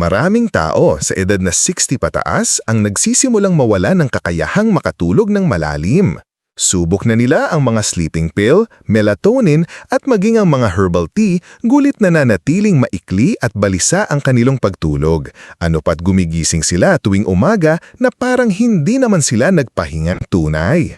Maraming tao sa edad na 60 pataas ang nagsisimulang mawala ng kakayahang makatulog ng malalim. Subok na nila ang mga sleeping pill, melatonin at maging ang mga herbal tea, gulit na nanatiling maikli at balisa ang kanilang pagtulog. Ano pat gumigising sila tuwing umaga na parang hindi naman sila nagpahingang tunay.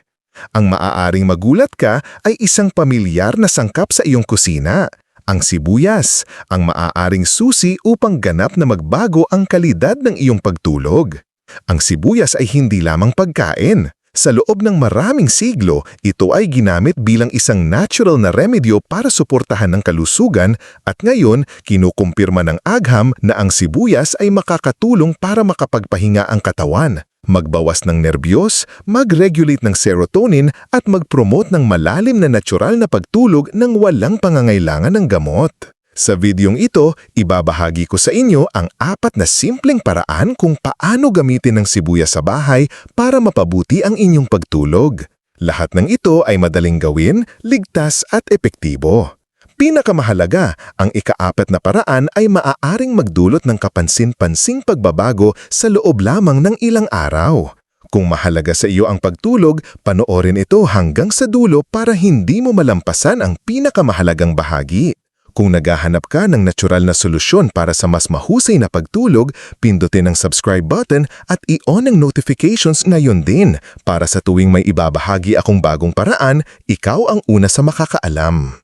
Ang maaaring magulat ka ay isang pamilyar na sangkap sa iyong kusina. Ang sibuyas, ang maaaring susi upang ganap na magbago ang kalidad ng iyong pagtulog. Ang sibuyas ay hindi lamang pagkain. Sa loob ng maraming siglo, ito ay ginamit bilang isang natural na remedyo para suportahan ng kalusugan at ngayon kinukumpirma ng agham na ang sibuyas ay makakatulong para makapagpahinga ang katawan, magbawas ng nerbiyos, mag-regulate ng serotonin at mag-promote ng malalim na natural na pagtulog ng walang pangangailangan ng gamot. Sa videong ito, ibabahagi ko sa inyo ang apat na simpleng paraan kung paano gamitin ang sibuyas sa bahay para mapabuti ang inyong pagtulog. Lahat ng ito ay madaling gawin, ligtas at epektibo. Pinakamahalaga, ang ikaapat na paraan ay maaaring magdulot ng kapansin-pansing pagbabago sa loob lamang ng ilang araw. Kung mahalaga sa iyo ang pagtulog, panoorin ito hanggang sa dulo para hindi mo malampasan ang pinakamahalagang bahagi. Kung naghahanap ka ng natural na solusyon para sa mas mahusay na pagtulog, pindutin ang subscribe button at i-on ang notifications ngayon din para sa tuwing may ibabahagi akong bagong paraan, ikaw ang una sa makakaalam.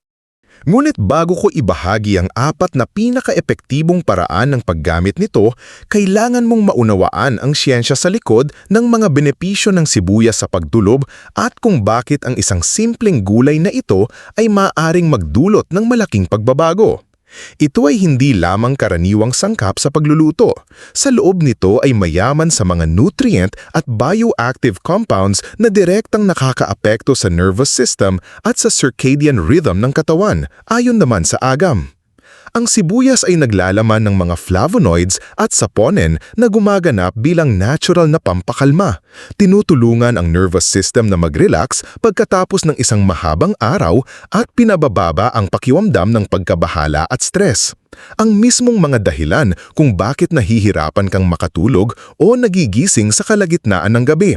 Ngunit bago ko ibahagi ang apat na pinaka-epektibong paraan ng paggamit nito, kailangan mong maunawaan ang siyensya sa likod ng mga benepisyo ng sibuyas sa pagdulob at kung bakit ang isang simpleng gulay na ito ay maaring magdulot ng malaking pagbabago. Ito ay hindi lamang karaniwang sangkap sa pagluluto. Sa loob nito ay mayaman sa mga nutrient at bioactive compounds na direktang nakakaapekto sa nervous system at sa circadian rhythm ng katawan, ayon naman sa agam. Ang sibuyas ay naglalaman ng mga flavonoids at saponin na gumaganap bilang natural na pampakalma. Tinutulungan ang nervous system na mag-relax pagkatapos ng isang mahabang araw at pinabababa ang pakiwamdam ng pagkabahala at stress. Ang mismong mga dahilan kung bakit nahihirapan kang makatulog o nagigising sa kalagitnaan ng gabi.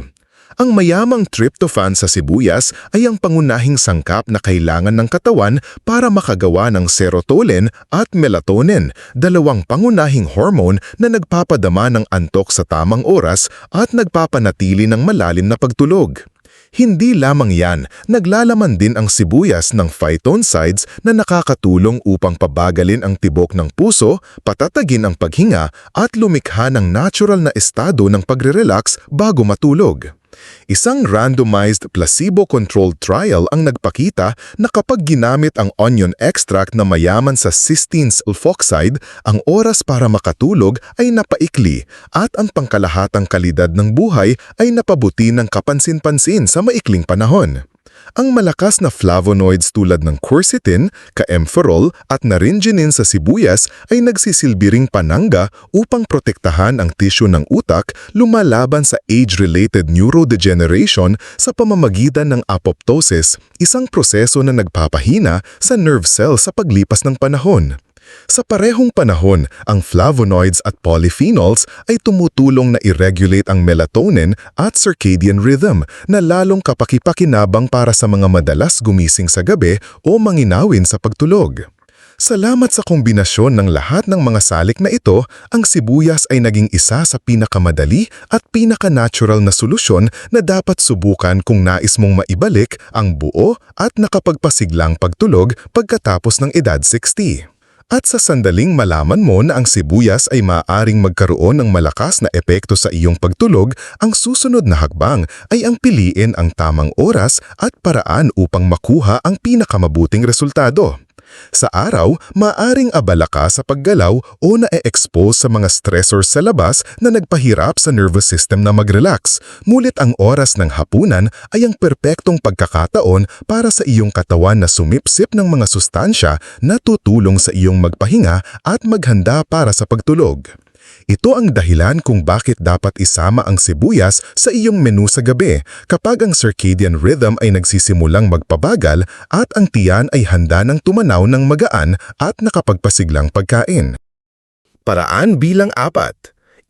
Ang mayamang tryptophan sa sibuyas ay ang pangunahing sangkap na kailangan ng katawan para makagawa ng serotonin at melatonin, dalawang pangunahing hormone na nagpapadama ng antok sa tamang oras at nagpapanatili ng malalim na pagtulog. Hindi lamang yan, naglalaman din ang sibuyas ng phytoncides na nakakatulong upang pabagalin ang tibok ng puso, patatagin ang paghinga at lumikha ng natural na estado ng pagre-relax bago matulog. Isang randomized placebo-controlled trial ang nagpakita na kapag ginamit ang onion extract na mayaman sa cysteine sulfoxide, ang oras para makatulog ay napaikli at ang pangkalahatang kalidad ng buhay ay napabuti ng kapansin-pansin sa maikling panahon. Ang malakas na flavonoids tulad ng quercetin, caempferol at naringenin sa sibuyas ay nagsisilbiring panangga upang protektahan ang tisyo ng utak lumalaban sa age-related neurodegeneration sa pamamagitan ng apoptosis, isang proseso na nagpapahina sa nerve cell sa paglipas ng panahon. Sa parehong panahon, ang flavonoids at polyphenols ay tumutulong na i-regulate ang melatonin at circadian rhythm na lalong kapakipakinabang para sa mga madalas gumising sa gabi o manginawin sa pagtulog. Salamat sa kombinasyon ng lahat ng mga salik na ito, ang sibuyas ay naging isa sa pinakamadali at pinaka-natural na solusyon na dapat subukan kung nais mong maibalik ang buo at nakapagpasiglang pagtulog pagkatapos ng edad 60. At sa sandaling malaman mo na ang sibuyas ay maaaring magkaroon ng malakas na epekto sa iyong pagtulog, ang susunod na hakbang ay ang piliin ang tamang oras at paraan upang makuha ang pinakamabuting resultado. Sa araw, maaring abala ka sa paggalaw o na-expose sa mga stressors sa labas na nagpahirap sa nervous system na mag-relax. Mulit ang oras ng hapunan ay ang perpektong pagkakataon para sa iyong katawan na sumipsip ng mga sustansya na tutulong sa iyong magpahinga at maghanda para sa pagtulog. Ito ang dahilan kung bakit dapat isama ang sibuyas sa iyong menu sa gabi kapag ang circadian rhythm ay nagsisimulang magpabagal at ang tiyan ay handa ng tumanaw ng magaan at nakapagpasiglang pagkain. Paraan bilang apat.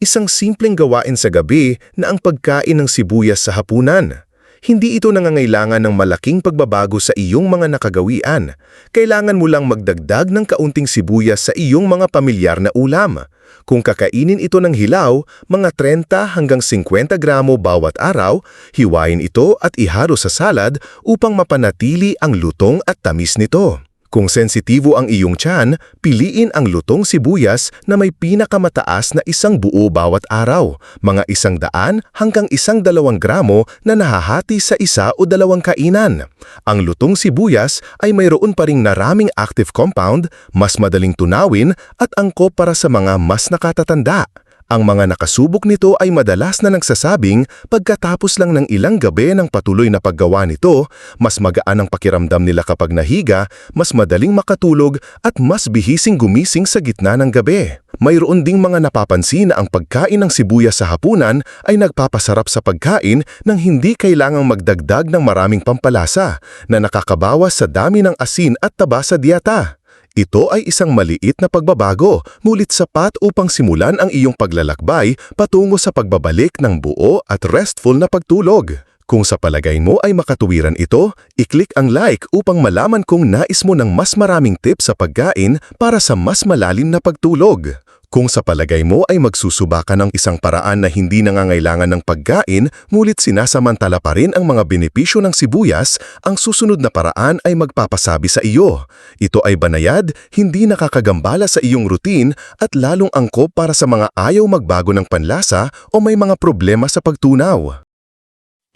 Isang simpleng gawain sa gabi na ang pagkain ng sibuyas sa hapunan. Hindi ito nangangailangan ng malaking pagbabago sa iyong mga nakagawian. Kailangan mo lang magdagdag ng kaunting sibuyas sa iyong mga pamilyar na ulam. Kung kakainin ito ng hilaw, mga 30 hanggang 50 gramo bawat araw, hiwain ito at iharo sa salad upang mapanatili ang lutong at tamis nito. Kung sensitibo ang iyong tiyan, piliin ang lutong sibuyas na may pinakamataas na isang buo bawat araw, mga isang daan hanggang isang dalawang gramo na nahahati sa isa o dalawang kainan. Ang lutong sibuyas ay mayroon pa ring naraming active compound, mas madaling tunawin at angkop para sa mga mas nakatatanda. Ang mga nakasubok nito ay madalas na nagsasabing pagkatapos lang ng ilang gabi ng patuloy na paggawa nito, mas magaan ang pakiramdam nila kapag nahiga, mas madaling makatulog at mas bihising gumising sa gitna ng gabi. Mayroon ding mga napapansin na ang pagkain ng sibuyas sa hapunan ay nagpapasarap sa pagkain nang hindi kailangang magdagdag ng maraming pampalasa na nakakabawas sa dami ng asin at taba sa dieta. Ito ay isang maliit na pagbabago, ngulit sapat upang simulan ang iyong paglalakbay patungo sa pagbabalik ng buo at restful na pagtulog. Kung sa palagay mo ay makatuwiran ito, i-click ang like upang malaman kung nais mo ng mas maraming tips sa pagkain para sa mas malalim na pagtulog. Kung sa palagay mo ay magsusuba ka ng isang paraan na hindi nangangailangan ng pagkain, ngulit sinasamantala pa rin ang mga benepisyo ng sibuyas, ang susunod na paraan ay magpapasabi sa iyo. Ito ay banayad, hindi nakakagambala sa iyong routine at lalong angkop para sa mga ayaw magbago ng panlasa o may mga problema sa pagtunaw.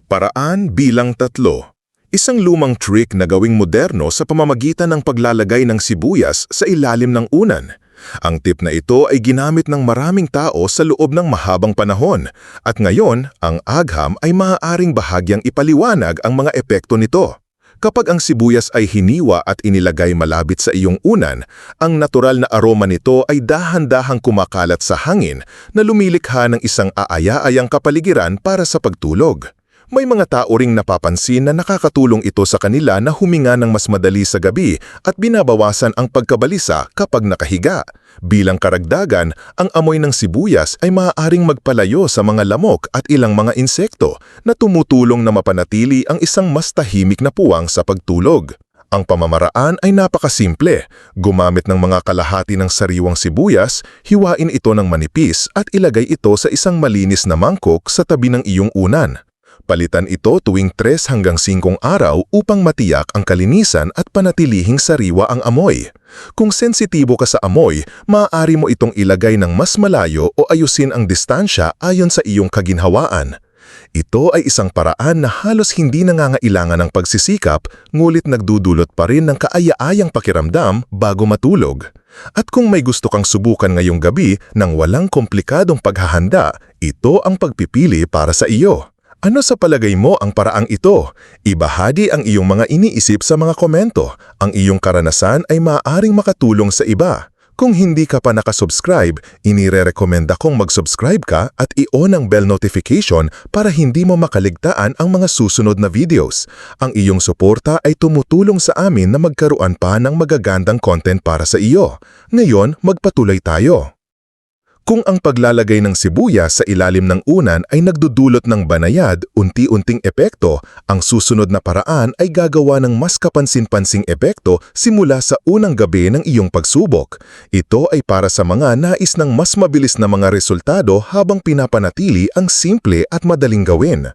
Paraan bilang tatlo. Isang lumang trick na gawing moderno sa pamamagitan ng paglalagay ng sibuyas sa ilalim ng unan. Ang tip na ito ay ginamit ng maraming tao sa loob ng mahabang panahon at ngayon ang agham ay maaaring bahagyang ipaliwanag ang mga epekto nito. Kapag ang sibuyas ay hiniwa at inilagay malapit sa iyong unan, ang natural na aroma nito ay dahan-dahang kumakalat sa hangin na lumilikha ng isang aaya-ayang kapaligiran para sa pagtulog. May mga tao ring napapansin na nakakatulong ito sa kanila na huminga ng mas madali sa gabi at binabawasan ang pagkabalisa kapag nakahiga. Bilang karagdagan, ang amoy ng sibuyas ay maaaring magpalayo sa mga lamok at ilang mga insekto na tumutulong na mapanatili ang isang mas tahimik na puwang sa pagtulog. Ang pamamaraan ay napakasimple. Gumamit ng mga kalahati ng sariwang sibuyas, hiwain ito ng manipis at ilagay ito sa isang malinis na mangkok sa tabi ng iyong unan. Palitan ito tuwing 3 hanggang 5 araw upang matiyak ang kalinisan at panatilihing sariwa ang amoy. Kung sensitibo ka sa amoy, maaari mo itong ilagay ng mas malayo o ayusin ang distansya ayon sa iyong kaginhawaan. Ito ay isang paraan na halos hindi nangangailangan ng pagsisikap, ngulit nagdudulot pa rin ng kaaya-ayang pakiramdam bago matulog. At kung may gusto kang subukan ngayong gabi ng walang komplikadong paghahanda, ito ang pagpipili para sa iyo. Ano sa palagay mo ang paraang ito? Ibahagi ang iyong mga iniisip sa mga komento. Ang iyong karanasan ay maaaring makatulong sa iba. Kung hindi ka pa nakasubscribe, inire-rekomenda kong mag-subscribe ka at i-on ang bell notification para hindi mo makaligtaan ang mga susunod na videos. Ang iyong suporta ay tumutulong sa amin na magkaroon pa ng magagandang content para sa iyo. Ngayon, magpatuloy tayo. Kung ang paglalagay ng sibuyas sa ilalim ng unan ay nagdudulot ng banayad, unti-unting epekto, ang susunod na paraan ay gagawa ng mas kapansin-pansing epekto simula sa unang gabi ng iyong pagsubok. Ito ay para sa mga nais ng mas mabilis na mga resultado habang pinapanatili ang simple at madaling gawin.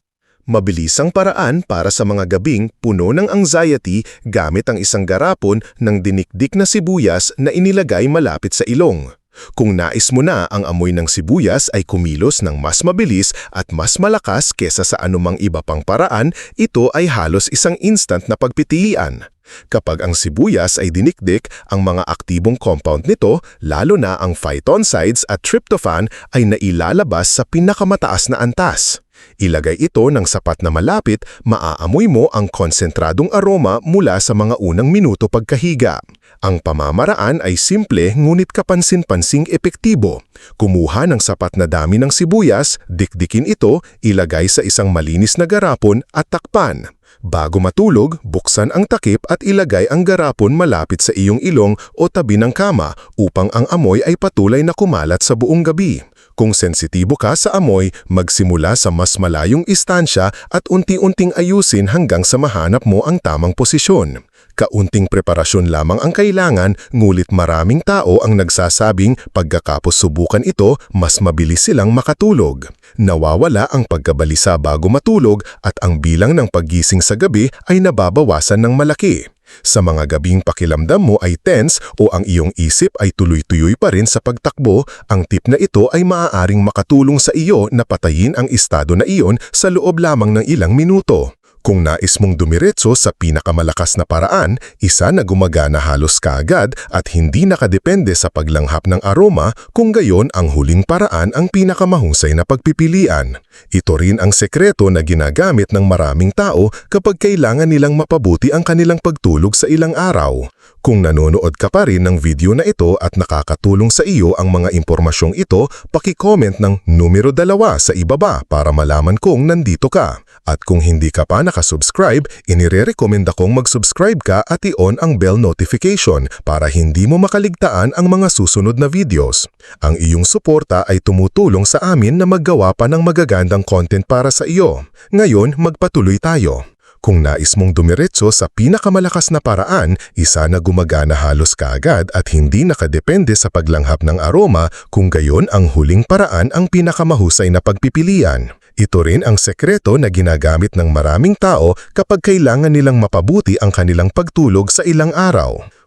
Mabilisang paraan para sa mga gabing puno ng anxiety gamit ang isang garapon ng dinikdik na sibuyas na inilagay malapit sa ilong. Kung nais mo na ang amoy ng sibuyas ay kumilos ng mas mabilis at mas malakas kesa sa anumang iba pang paraan, ito ay halos isang instant na pagpipilian. Kapag ang sibuyas ay dinikdik, ang mga aktibong compound nito, lalo na ang phytoncides at tryptophan, ay nailalabas sa pinakamataas na antas. Ilagay ito ng sapat na malapit, maaamoy mo ang konsentradong aroma mula sa mga unang minuto pagkahiga. Ang pamamaraan ay simple ngunit kapansin-pansing epektibo. Kumuha ng sapat na dami ng sibuyas, dikdikin ito, ilagay sa isang malinis na garapon at takpan. Bago matulog, buksan ang takip at ilagay ang garapon malapit sa iyong ilong o tabi ng kama upang ang amoy ay patuloy na kumalat sa buong gabi. Kung sensitibo ka sa amoy, magsimula sa mas malayong istansya at unti-unting ayusin hanggang sa mahanap mo ang tamang posisyon. Kaunting preparasyon lamang ang kailangan, ngulit maraming tao ang nagsasabing pagkakapos subukan ito, mas mabilis silang makatulog. Nawawala ang pagkabalisa bago matulog at ang bilang ng paggising sa gabi ay nababawasan ng malaki. Sa mga gabing pakilamdam mo ay tense o ang iyong isip ay tuloy-tuloy pa rin sa pagtakbo, ang tip na ito ay maaaring makatulong sa iyo na patayin ang estado na iyon sa loob lamang ng ilang minuto. Kung nais mong dumiretso sa pinakamalakas na paraan, isa na gumagana halos kaagad at hindi nakadepende sa paglanghap ng aroma, kung gayon ang huling paraan ang pinakamahusay na pagpipilian. Ito rin ang sekreto na ginagamit ng maraming tao kapag kailangan nilang mapabuti ang kanilang pagtulog sa ilang araw. Kung nanonood ka pa rin ng video na ito at nakakatulong sa iyo ang mga impormasyong ito, paki-comment ng numero dalawa sa ibaba para malaman kung nandito ka. At kung hindi ka pa nakasubscribe, inire-recommend akong mag-subscribe ka at i-on ang bell notification para hindi mo makaligtaan ang mga susunod na videos. Ang iyong suporta ay tumutulong sa amin na maggawa pa ng magagandang content para sa iyo. Ngayon, magpatuloy tayo. Kung nais mong dumiretso sa pinakamalakas na paraan, isa na gumagana halos kaagad at hindi nakadepende sa paglanghap ng aroma kung gayon ang huling paraan ang pinakamahusay na pagpipilian. Ito rin ang sekreto na ginagamit ng maraming tao kapag kailangan nilang mapabuti ang kanilang pagtulog sa ilang araw.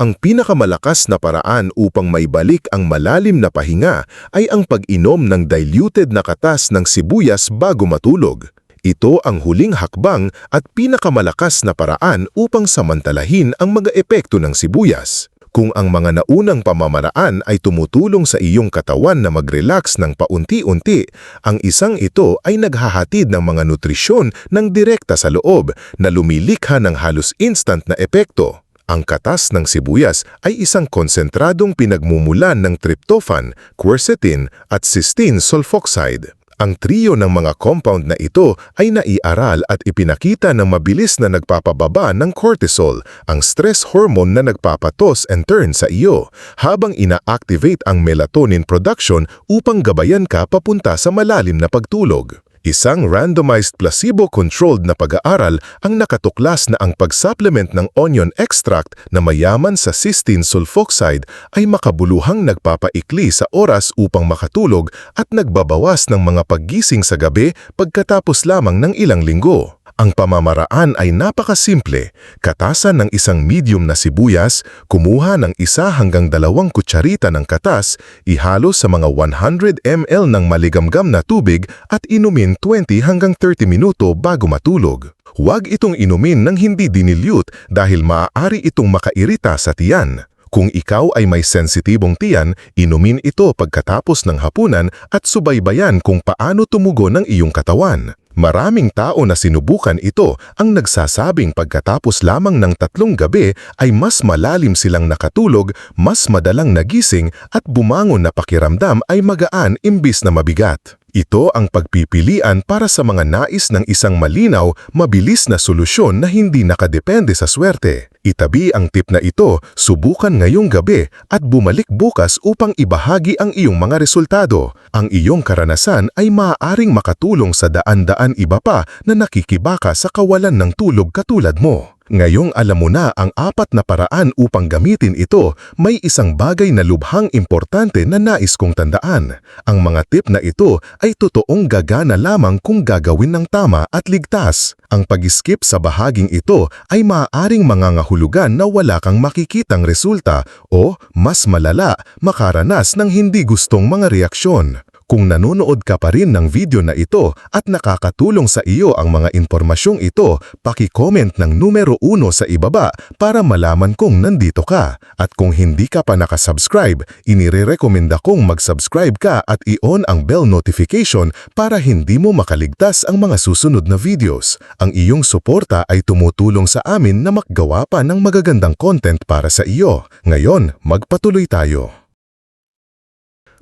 ang pinakamalakas na paraan upang maibalik ang malalim na pahinga ay ang pag-inom ng diluted na katas ng sibuyas bago matulog. Ito ang huling hakbang at pinakamalakas na paraan upang samantalahin ang mga epekto ng sibuyas. Kung ang mga naunang pamamaraan ay tumutulong sa iyong katawan na mag-relax ng paunti-unti, ang isang ito ay naghahatid ng mga nutrisyon ng direkta sa loob na lumilikha ng halos instant na epekto. Ang katas ng sibuyas ay isang konsentradong pinagmumulan ng tryptophan, quercetin at cysteine sulfoxide. Ang trio ng mga compound na ito ay naiaral at ipinakita ng mabilis na nagpapababa ng cortisol, ang stress hormone na nagpapatos and turn sa iyo, habang ina-activate ang melatonin production upang gabayan ka papunta sa malalim na pagtulog. Isang randomized placebo-controlled na pag-aaral ang nakatuklas na ang pag-supplement ng onion extract na mayaman sa cysteine sulfoxide ay makabuluhang nagpapaikli sa oras upang makatulog at nagbabawas ng mga paggising sa gabi pagkatapos lamang ng ilang linggo. Ang pamamaraan ay napakasimple. Katasan ng isang medium na sibuyas, kumuha ng isa hanggang dalawang kutsarita ng katas, ihalo sa mga 100 ml ng maligamgam na tubig at inumin 20 hanggang 30 minuto bago matulog. Huwag itong inumin ng hindi dinilute dahil maaari itong makairita sa tiyan. Kung ikaw ay may sensitibong tiyan, inumin ito pagkatapos ng hapunan at subaybayan kung paano tumugon ng iyong katawan. Maraming tao na sinubukan ito ang nagsasabing pagkatapos lamang ng tatlong gabi ay mas malalim silang nakatulog, mas madalang nagising at bumangon na pakiramdam ay magaan imbis na mabigat. Ito ang pagpipilian para sa mga nais ng isang malinaw, mabilis na solusyon na hindi nakadepende sa swerte. Itabi ang tip na ito, subukan ngayong gabi at bumalik bukas upang ibahagi ang iyong mga resultado. Ang iyong karanasan ay maaaring makatulong sa daan-daan iba pa na nakikibaka sa kawalan ng tulog katulad mo. Ngayong alam mo na ang apat na paraan upang gamitin ito, may isang bagay na lubhang importante na nais kong tandaan. Ang mga tip na ito ay totoong gagana lamang kung gagawin ng tama at ligtas. Ang pag-skip sa bahaging ito ay maaaring mangangahulugan na wala kang makikitang resulta o, mas malala, makaranas ng hindi gustong mga reaksyon. Kung nanonood ka pa rin ng video na ito at nakakatulong sa iyo ang mga impormasyong ito, paki-comment ng numero 1 sa ibaba para malaman kung nandito ka. At kung hindi ka pa nakasubscribe, inirerekomenda kong mag-subscribe ka at i-on ang bell notification para hindi mo makaligtas ang mga susunod na videos. Ang iyong suporta ay tumutulong sa amin na makgawa pa ng magagandang content para sa iyo. Ngayon, magpatuloy tayo.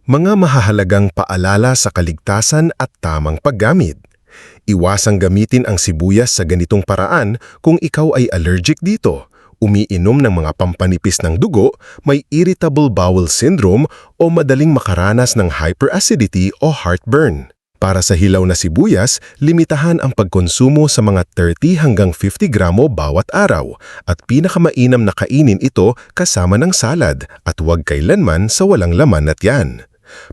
Mga mahahalagang paalala sa kaligtasan at tamang paggamit. Iwasang gamitin ang sibuyas sa ganitong paraan kung ikaw ay allergic dito, umiinom ng mga pampanipis ng dugo, may irritable bowel syndrome o madaling makaranas ng hyperacidity o heartburn. Para sa hilaw na sibuyas, limitahan ang pagkonsumo sa mga 30 hanggang 50 gramo bawat araw at pinakamainam na kainin ito kasama ng salad at huwag kailanman sa walang laman at yan.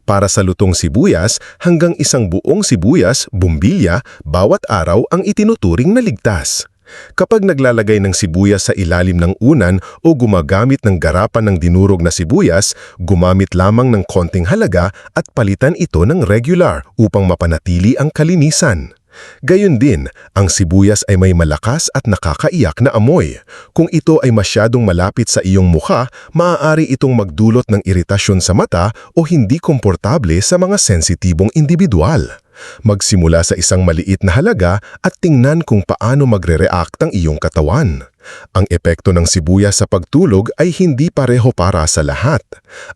Para sa lutong sibuyas, hanggang isang buong sibuyas, bumbilya, bawat araw ang itinuturing na ligtas. Kapag naglalagay ng sibuyas sa ilalim ng unan o gumagamit ng garapan ng dinurog na sibuyas, gumamit lamang ng konting halaga at palitan ito ng regular upang mapanatili ang kalinisan. Gayon din, ang sibuyas ay may malakas at nakakaiyak na amoy. Kung ito ay masyadong malapit sa iyong mukha, maaari itong magdulot ng iritasyon sa mata o hindi komportable sa mga sensitibong individual. Magsimula sa isang maliit na halaga at tingnan kung paano magre-react ang iyong katawan. Ang epekto ng sibuyas sa pagtulog ay hindi pareho para sa lahat.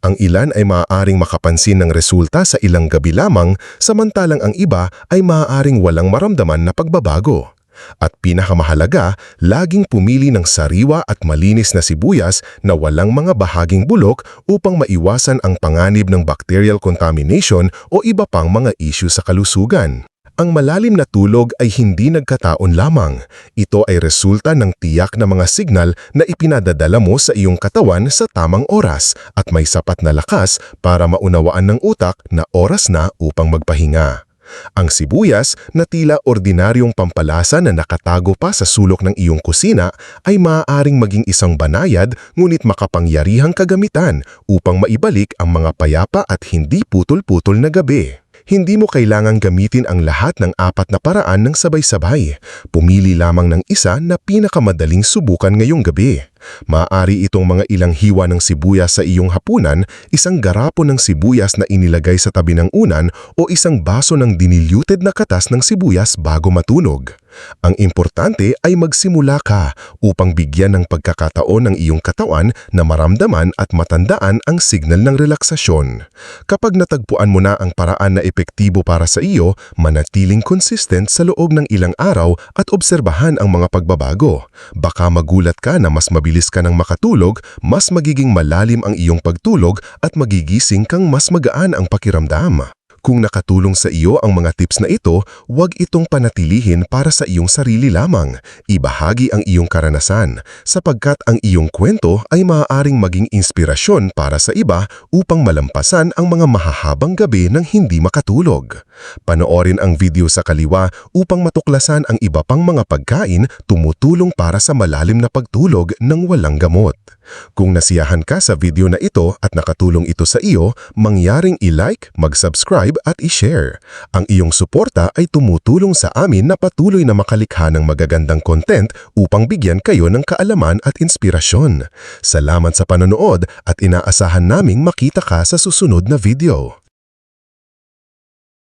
Ang ilan ay maaaring makapansin ng resulta sa ilang gabi lamang, samantalang ang iba ay maaaring walang maramdaman na pagbabago. At pinakamahalaga, laging pumili ng sariwa at malinis na sibuyas na walang mga bahaging bulok upang maiwasan ang panganib ng bacterial contamination o iba pang mga issue sa kalusugan. Ang malalim na tulog ay hindi nagkataon lamang. Ito ay resulta ng tiyak na mga signal na ipinadadala mo sa iyong katawan sa tamang oras at may sapat na lakas para maunawaan ng utak na oras na upang magpahinga. Ang sibuyas na tila ordinaryong pampalasa na nakatago pa sa sulok ng iyong kusina ay maaaring maging isang banayad ngunit makapangyarihang kagamitan upang maibalik ang mga payapa at hindi putol-putol na gabi. Hindi mo kailangang gamitin ang lahat ng apat na paraan ng sabay-sabay. Pumili lamang ng isa na pinakamadaling subukan ngayong gabi. Maaari itong mga ilang hiwa ng sibuyas sa iyong hapunan, isang garapo ng sibuyas na inilagay sa tabi ng unan o isang baso ng diniluted na katas ng sibuyas bago matulog. Ang importante ay magsimula ka upang bigyan ng pagkakataon ng iyong katawan na maramdaman at matandaan ang signal ng relaksasyon. Kapag natagpuan mo na ang paraan na epektibo para sa iyo, manatiling consistent sa loob ng ilang araw at obserbahan ang mga pagbabago. Baka magulat ka na mas mabilis ka ng makatulog, mas magiging malalim ang iyong pagtulog at magigising kang mas magaan ang pakiramdam. Kung nakatulong sa iyo ang mga tips na ito, huwag itong panatilihin para sa iyong sarili lamang. Ibahagi ang iyong karanasan sapagkat ang iyong kwento ay maaaring maging inspirasyon para sa iba upang malampasan ang mga mahahabang gabi ng hindi makatulog. Panoorin ang video sa kaliwa upang matuklasan ang iba pang mga pagkain tumutulong para sa malalim na pagtulog ng walang gamot. Kung nasiyahan ka sa video na ito at nakatulong ito sa iyo, mangyaring i-like, mag-subscribe at i-share. Ang iyong suporta ay tumutulong sa amin na patuloy na makalikha ng magagandang content upang bigyan kayo ng kaalaman at inspirasyon. Salamat sa panonood at inaasahan naming makita ka sa susunod na video.